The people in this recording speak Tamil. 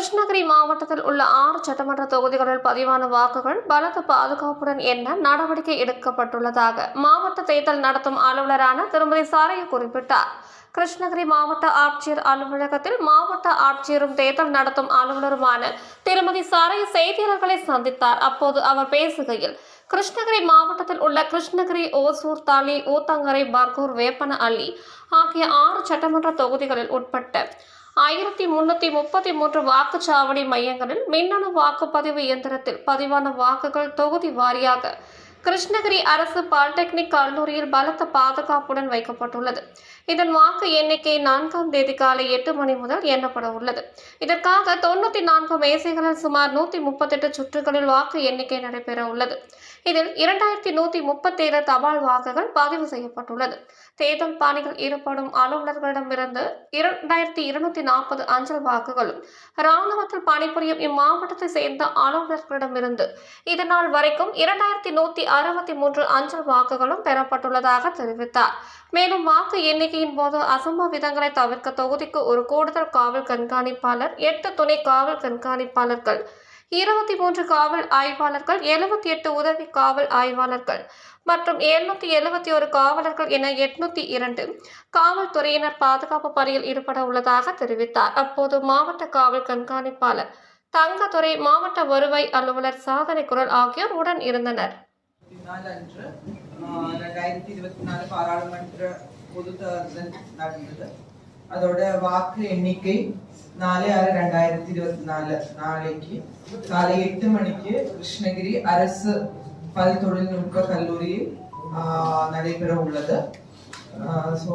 கிருஷ்ணகிரி மாவட்டத்தில் உள்ள ஆறு சட்டமன்ற தொகுதிகளில் பதிவான வாக்குகள் பலத்த பாதுகாப்புடன் எண்ண நடவடிக்கை எடுக்கப்பட்டுள்ளதாக மாவட்ட தேர்தல் நடத்தும் அலுவலரான திருமதி சாரைய குறிப்பிட்டார். கிருஷ்ணகிரி மாவட்ட ஆட்சியர் அலுவலகத்தில் மாவட்ட ஆட்சியரும் தேர்தல் நடத்தும் அலுவலருமான திருமதி சாரைய செய்தியாளர்களை சந்தித்தார். அப்போது அவர் பேசுகையில் கிருஷ்ணகிரி மாவட்டத்தில் உள்ள கிருஷ்ணகிரி ஓசூர் தாலி ஊத்தங்கரை பர்கூர் வேப்பன அள்ளி ஆகிய ஆறு சட்டமன்ற தொகுதிகளில் உட்பட்ட ஆயிரத்தி முன்னூற்றி முப்பத்தி மூன்று வாக்குச்சாவடி மையங்களில் மின்னணு வாக்குப்பதிவு இயந்திரத்தில் பதிவான வாக்குகள் தொகுதி வாரியாக கிருஷ்ணகிரி அரசு பாலிடெக்னிக் கல்லூரியில் பலத்த பாதுகாப்புடன் வைக்கப்பட்டுள்ளது. இதன் வாக்கு எண்ணிக்கை நான்காம் தேதி காலை எட்டு மணி முதல் எண்ணப்பட உள்ளது. இதற்காக தொண்ணூற்றி நான்கு மேசைகளில் சுமார் நூற்றி முப்பத்தெட்டு சுற்றுகளில் வாக்கு எண்ணிக்கை நடைபெற உள்ளது. இதில் இரண்டாயிரத்தி நூற்றி முப்பத்தேழு தபால் வாக்குகள் பதிவு செய்யப்பட்டுள்ளது. தேர்தல் பணிகள் ஈடுபடும் அலுவலர்களிடமிருந்து இரண்டாயிரத்தி இருநூத்தி நாற்பது அஞ்சல் வாக்குகளும் ராணுவத்தில் பணிபுரியும் இம்மாவட்டத்தை சேர்ந்த அலுவலர்களிடமிருந்து இதனால் வரைக்கும் இரண்டாயிரத்தி நூத்தி அறுபத்தி மூன்று அஞ்சல் வாக்குகளும் பெறப்பட்டுள்ளதாக தெரிவித்தார். மேலும் வாக்கு எண்ணிக்கையின் போது அசம்பாவிதங்களை தவிர்க்க தொகுதிக்கு ஒரு கூடுதல் காவல் கண்காணிப்பாளர் எட்டு துணை காவல் கண்காணிப்பாளர்கள் இருபத்தி மூன்று காவல் ஆய்வாளர்கள் எழுபத்தி எட்டு உதவி காவல் ஆய்வாளர்கள் மற்றும் எழுநூத்தி எழுபத்தி ஒரு காவலர்கள் என எட்நூத்தி இரண்டு காவல்துறையினர் பாதுகாப்பு பணியில் ஈடுபட உள்ளதாக தெரிவித்தார். அப்போது மாவட்ட காவல் கண்காணிப்பாளர் தங்கத்துறை மாவட்ட வருவாய் அலுவலர் சாதனை குரல் ஆகியோர் உடன் இருந்தனர். நாலு அன்று ஆஹ், ரெண்டாயிரத்தி இருபத்தி நாலு பாராளுமன்ற பொது தேர்தல் நடந்தது அதோட வாக்கு எண்ணிக்கை நாலு ஆறு ரெண்டாயிரத்தி இருபத்தி நாலு நாளைக்கு காலை எட்டு மணிக்கு கிருஷ்ணகிரி அரசு பல் தொழில்நுட்ப கல்லூரியில் ஆஹ், நடைபெற உள்ளது ஸோ